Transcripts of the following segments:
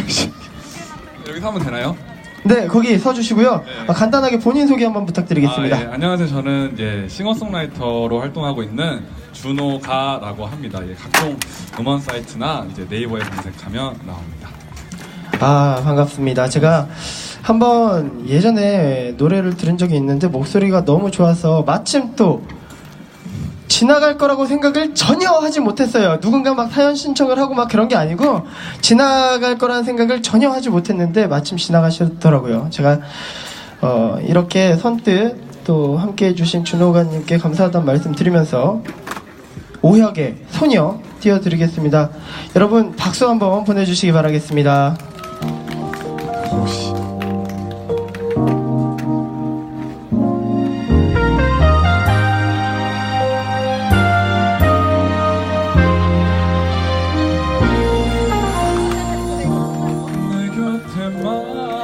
여기서 하면 되나요? 네, 거기 서주시고요. 아, 간단하게 본인 소개 한번 부탁드리겠습니다. 아, 예. 안녕하세요. 저는 이제 싱어송라이터로 활동하고 있는 준호가라고 합니다. 예, 각종 음원 사이트나 이제 네이버에 검색하면 나옵니다. 아, 반갑습니다. 제가 한번 예전에 노래를 들은 적이 있는데 목소리가 너무 좋아서 마침 또 지나갈 거라고 생각을 전혀 하지 못했어요. 누군가 막 사연 신청을 하고 막 그런 게 아니고 지나갈 거라는 생각을 전혀 하지 못했는데 마침 지나가셨더라고요. 제가 어, 이렇게 선뜻 또 함께 해주신 준호가님께 감사하다는 말씀 드리면서 오혁의 소녀 띄워드리겠습니다. 여러분 박수 한번 보내주시기 바라겠습니다.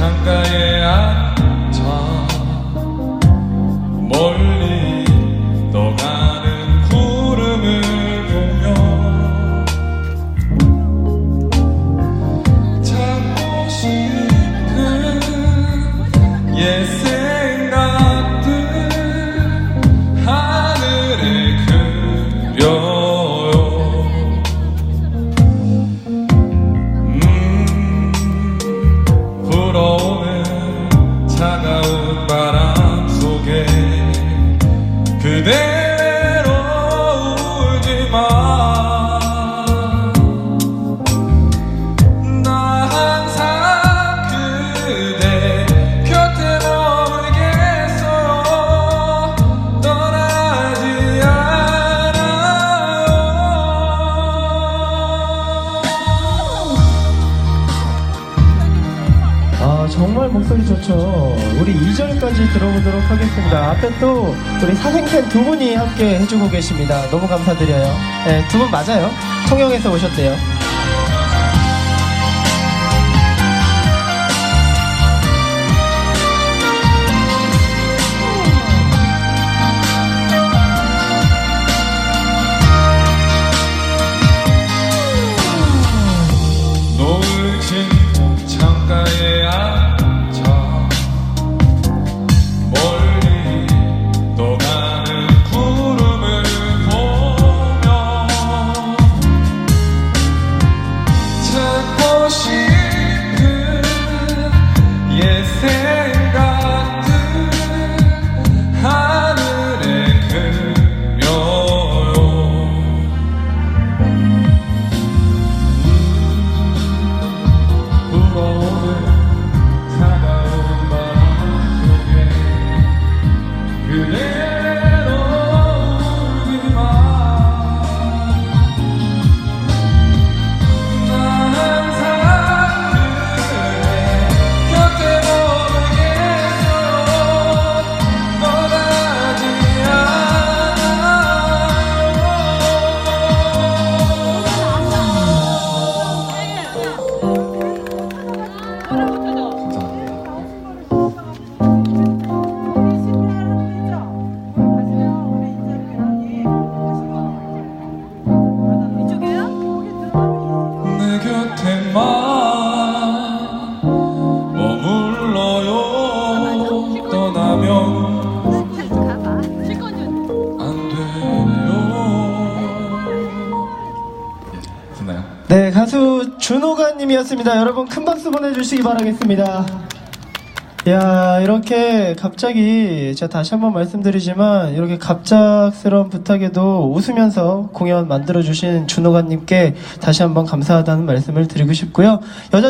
창가에 앉 아 정말 목소리 좋죠. 우리 2절까지 들어보도록 하겠습니다. 앞에 또 우리 사생팬 두 분이 함께 해주고 계십니다. 너무 감사드려요. 네, 두 분 맞아요. 통영에서 오셨대요. 가수 준호가님이었습니다. 여러분 큰 박수 보내주시기 바라겠습니다. 야 이렇게 갑자기 제가 다시 한번 말씀드리지만 이렇게 갑작스러운 부탁에도 웃으면서 공연 만들어 주신 준호가님께 다시 한번 감사하다는 말씀을 드리고 싶고요. 여자